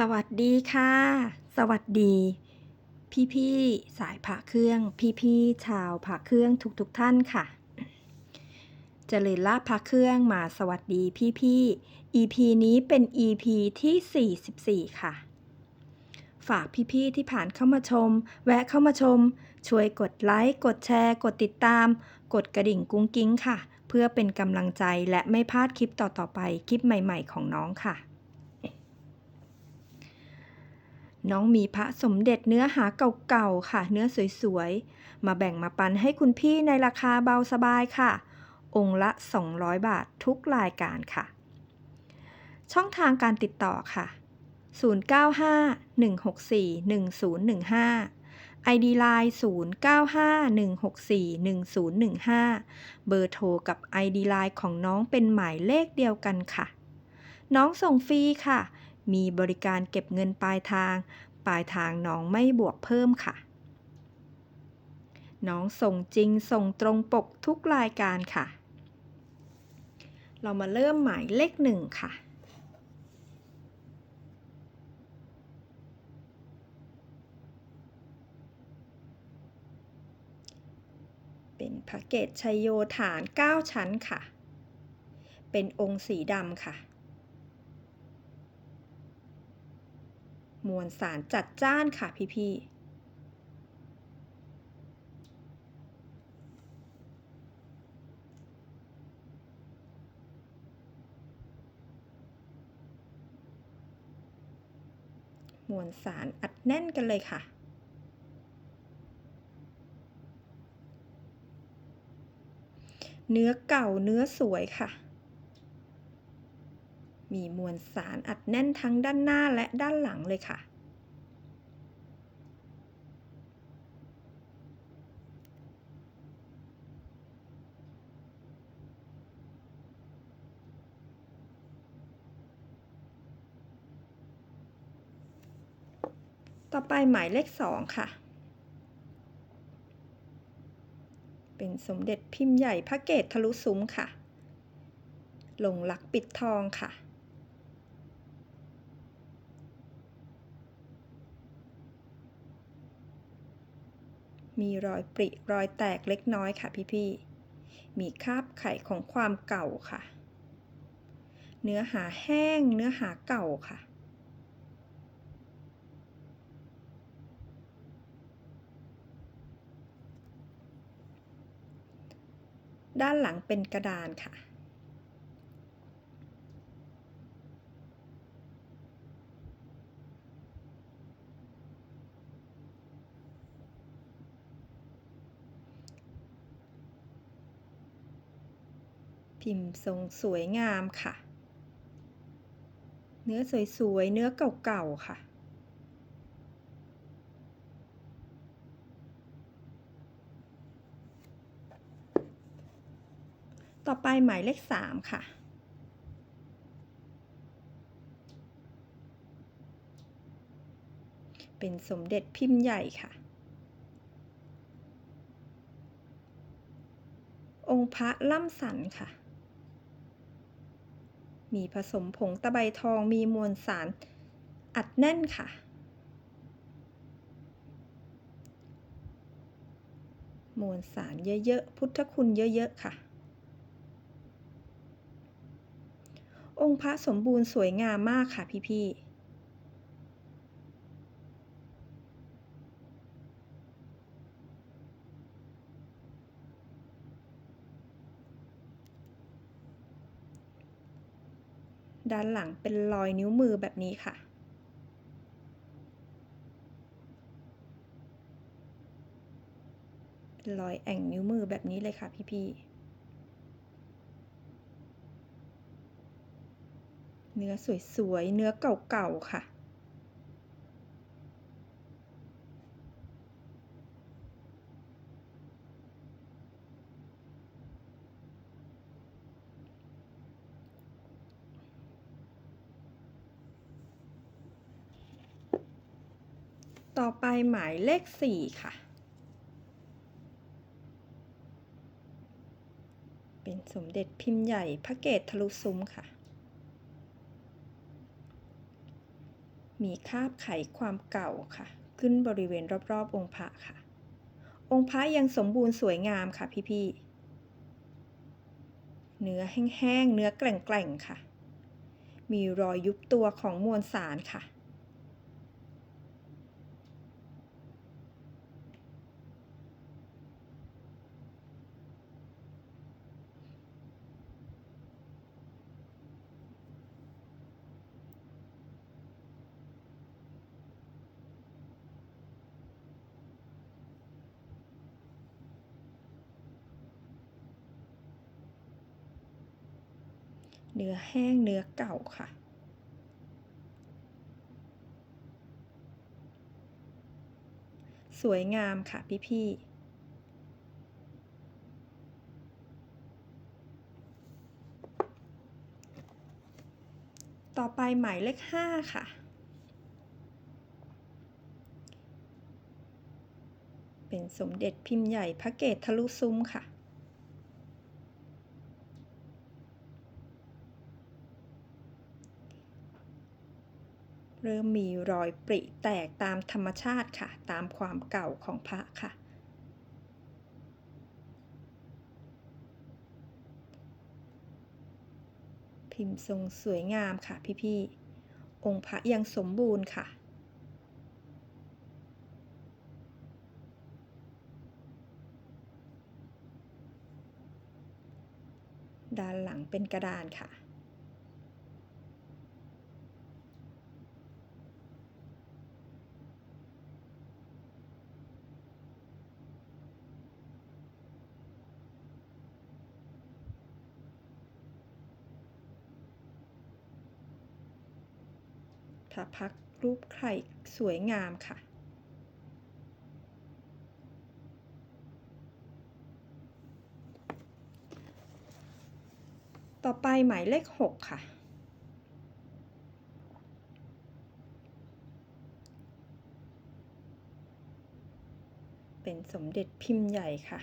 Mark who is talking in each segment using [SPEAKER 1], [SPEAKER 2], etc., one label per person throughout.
[SPEAKER 1] สวัสดีค่ะ สวัสดี พี่ๆสายผ่าเครื่อง พี่ๆชาวผ่าเครื่องทุกๆทท่านค่ะเจริญลาผ่าเครื่องมาสวัสดีพี่ๆ EP นี้เป็น EP ที่ 44 ค่ะ ฝากพี่ๆที่ผ่านเข้ามาชม แวะเข้ามาชม ช่วยกดไลค์กดแชร์ กดติดตาม กดกระดิ่งกุ้งกิ้งค่ะ เพื่อเป็นกำลังใจและไม่พลาดคลิปต่อๆไปคลิปใหม่ ๆ ของน้องค่ะ น้องมีพระสมเด็จเนื้อหาเก่าๆค่ะ เนื้อสวยๆ มาแบ่งมาปันให้คุณพี่ในราคาเบาสบายค่ะ องค์ละ 200 บาททุกรายการค่ะ ช่องทางการติดต่อค่ะ 095-164-1015 ID Line 0951641015 เบอร์โทรกับ ID Line ของน้องเป็นหมายเลขเดียวกันค่ะ น้องส่งฟรีค่ะ มีบริการเก็บเงินปลายทาง ปลายทางน้องไม่บวกเพิ่มค่ะ น้องส่งจริงส่งตรงปกทุกรายการค่ะ เรามาเริ่มหมายเลขหนึ่งค่ะเป็นพระเกตชัยโยฐาน 9 ชั้นค่ะ เป็นองค์สีดำค่ะ มวลสารจัดจ้านค่ะพี่ๆมวลสารอัดแน่นกันเลยค่ะ เนื้อเก่าเนื้อสวยค่ะ มีมวลสารอัดแน่นทั้งด้านหน้าและด้านหลังเลยค่ะ ต่อไปหมายเลขสองค่ะ เป็นสมเด็จพิมพ์ใหญ่พระเกตทะลุซุ้มค่ะลงหลักปิดทองค่ะ มีรอยปริรอยแตกเล็กน้อยค่ะพี่ๆ มีคราบไข่ของความเก่าค่ะ เนื้อหาแห้งเนื้อหาเก่าค่ะ ด้านหลังเป็นกระดานค่ะ พิมพ์ทรงสวยงามค่ะ เนื้อสวยๆ เนื้อเก่าๆ ค่ะ ต่อไปหมายเลขสามค่ะเป็นสมเด็จพิมพ์ใหญ่ค่ะ องค์พระล่ำสันค่ะ มีผสมผงตะไบทองมีมวลสารอัดแน่นค่ะ มวลสารเยอะๆ พุทธคุณเยอะ ๆ ค่ะ องค์พระสมบูรณ์สวยงามมากค่ะพี่ๆ ด้านหลังเป็นรอยนิ้วมือแบบนี้ค่ะ รอยแอ่งนิ้วมือแบบนี้เลยค่ะพี่ๆ เนื้อสวยๆ เนื้อเก่าๆ ค่ะ ต่อไปหมายเลขสี่ค่ะ เป็นสมเด็จพิมพ์ใหญ่พระเกตทะลุซุ้มค่ะ มีคาบไขความเก่าค่ะ ขึ้นบริเวณรอบๆ องค์พระค่ะ องค์พระยังสมบูรณ์สวยงามค่ะพี่ๆ เนื้อแห้งๆ เนื้อแกร่งๆ ค่ะ มีรอยยุบตัวของมวลสารค่ะ เนื้อแห้งเนื้อเก่าค่ะ สวยงามค่ะพี่ๆต่อไปหมายเลขห้าค่ะ เป็นสมเด็จพิมพ์ใหญ่พระเกตทะลุซุ้มค่ะ เริ่มมีรอยปริแตกตามธรรมชาติค่ะ ตามความเก่าของพระค่ะ พิมพ์ทรงสวยงามค่ะพี่ๆ องค์พระยังสมบูรณ์ค่ะด้านหลังเป็นกระดานค่ะ พระพักรูปไข่สวยงามค่ะ ต่อไปหมายเลขหกค่ะ เป็นสมเด็จพิมพ์ใหญ่ค่ะ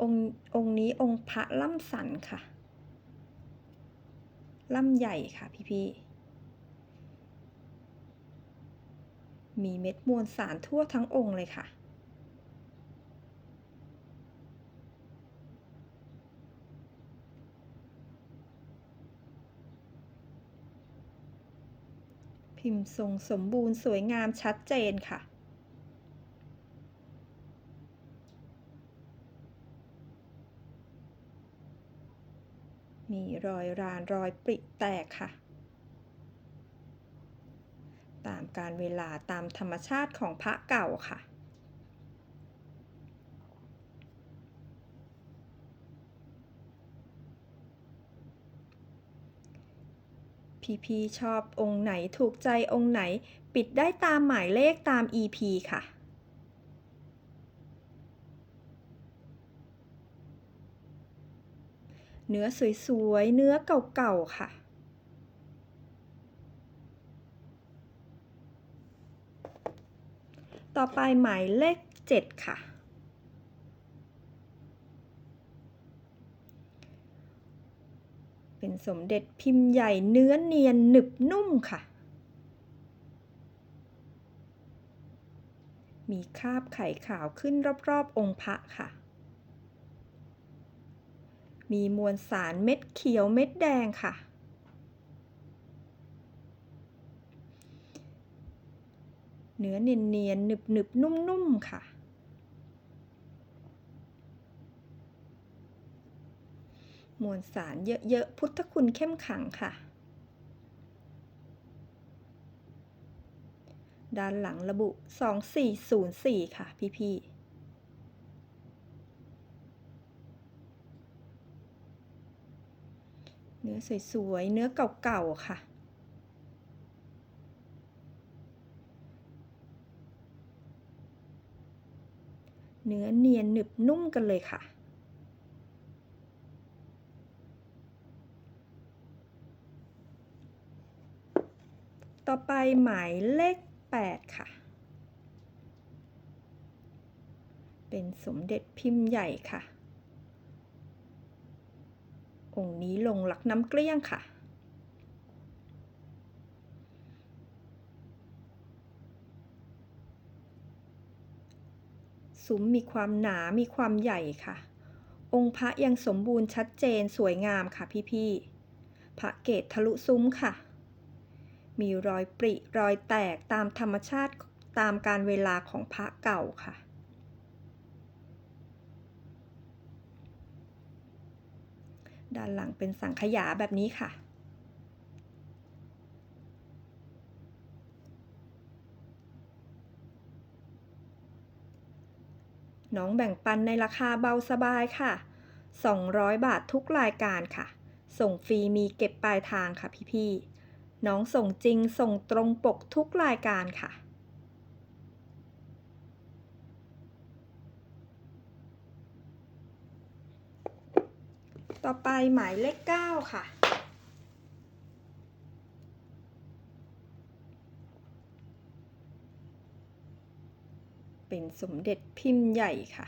[SPEAKER 1] องค์องค์นี้องค์พระล่ำสันค่ะ ล่ำใหญ่ค่ะพี่ๆ มีเม็ดมวลสารทั่วทั้งองค์เลยค่ะ พิมพ์ทรงสมบูรณ์สวยงามชัดเจนค่ะมีรอยรานรอยปริแตกค่ะ ตาม การเวลาตามธรรมชาติของพระเก่าค่ะ พี่ๆชอบองค์ไหนถูกใจองค์ไหนปิดได้ตามหมายเลขตาม EP ค่ะเนื้อสวยๆ เนื้อเก่าๆ ค่ะ ต่อไปหมายเลข 7 ค่ะ เป็นสมเด็จพิมพ์ใหญ่เนื้อเนียนหนึบนุ่มค่ะ มีคราบไข่ขาวขึ้นรอบๆ องค์พระค่ะ มีมวลสารเม็ดเขียวเม็ดแดงค่ะ เนื้อเนียนๆหนึบหนึบนุ่มนุ่มๆค่ะ มวลสารเยอะๆ พุทธคุณเข้มขังค่ะ ด้านหลังระบุ 2404 ค่ะพี่ๆเนื้อสวยๆ เนื้อเก่าๆ ค่ะ เนื้อเนียนหนึบนุ่มกันเลยค่ะ ต่อไปหมายเลข 8 ค่ะ เป็นสมเด็จพิมพ์ใหญ่ค่ะ องค์นี้ลงหลักน้ำเกลี้ยงค่ะ ซุ้มมีความหนา มีความใหญ่ค่ะ องค์พระยังสมบูรณ์ชัดเจนสวยงามค่ะพี่ๆ พระเกตทะลุซุ้มค่ะ มีรอยปริรอยแตกตามธรรมชาติตามการเวลาของพระเก่าค่ะด้านหลังเป็นสังขยาแบบนี้ค่ะ น้องแบ่งปันในราคาเบาสบายค่ะ 200 บาททุกรายการค่ะ ส่งฟรีมีเก็บปลายทางค่ะพี่ๆ น้องส่งจริงส่งตรงปกทุกรายการค่ะ ต่อไปหมายเลข 9 ค่ะ เป็นสมเด็จพิมพ์ใหญ่ค่ะ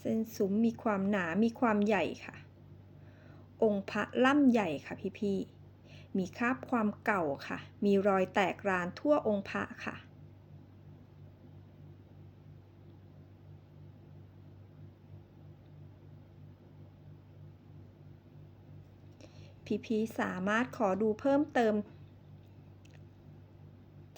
[SPEAKER 1] เส้นซุ้มมีความหนา มีความใหญ่ค่ะ องค์พระล่ำใหญ่ค่ะพี่ๆ มีคราบความเก่าค่ะ มีรอยแตกรานทั่วองค์พระค่ะพี่ๆสามารถขอดูเพิ่มเติม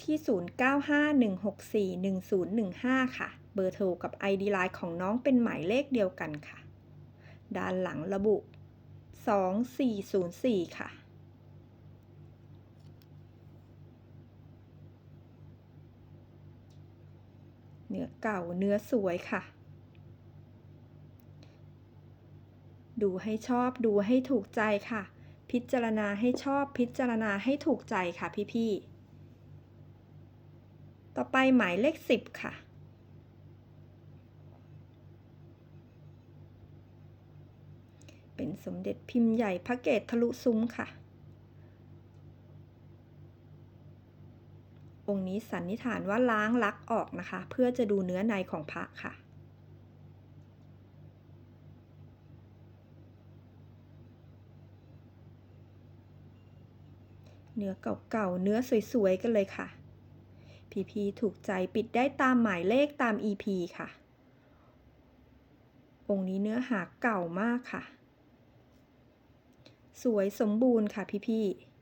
[SPEAKER 1] ที่ 0951641015 ค่ะ เบอร์โทรกับ ID Line ของน้องเป็นหมายเลขเดียวกันค่ะ ด้านหลังระบุ 2404 ค่ะเนื้อเก่าเนื้อสวยค่ะ ดูให้ชอบดูให้ถูกใจค่ะ พิจารณาให้ชอบพิจารณาให้ถูกใจค่ะพี่ๆ ต่อไปหมายเลข10ค่ะ เป็นสมเด็จพิมพ์ใหญ่พระเกตทะลุซุ้มค่ะ องค์นี้สันนิษฐานว่าล้างลักออกนะคะ เพื่อจะดูเนื้อในของพระค่ะเนื้อเก่าๆ เนื้อสวยๆ กันเลยค่ะ พีๆถูกใจปิดได้ตามหมายเลขตาม EP ค่ะ องค์นี้เนื้อหาเก่ามากค่ะ สวยสมบูรณ์ค่ะพี่ๆ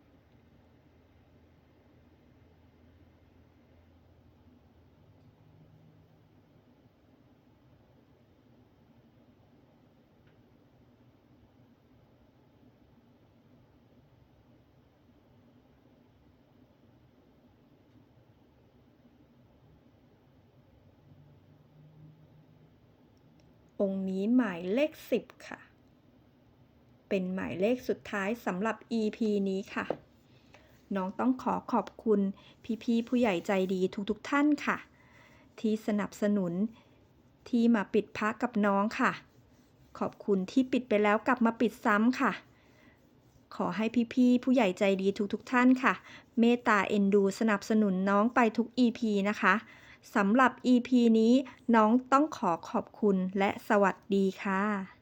[SPEAKER 1] องค์นี้หมายเลข 10 ค่ะ เป็นหมายเลขสุดท้ายสำหรับ EP นี้ค่ะ น้องต้องขอขอบคุณพี่ๆผู้ใหญ่ใจดีทุกๆท่านค่ะ ที่สนับสนุนที่มาปิดพักกับน้องค่ะ ขอบคุณที่ปิดไปแล้วกลับมาปิดซ้ำค่ะ ขอให้พี่ๆผู้ใหญ่ใจดีทุกๆท่านค่ะ เมตตาเอ็นดูสนับสนุนน้องไปทุก EP นะคะ สำหรับ EP นี้น้องต้องขอขอบคุณและสวัสดีค่ะ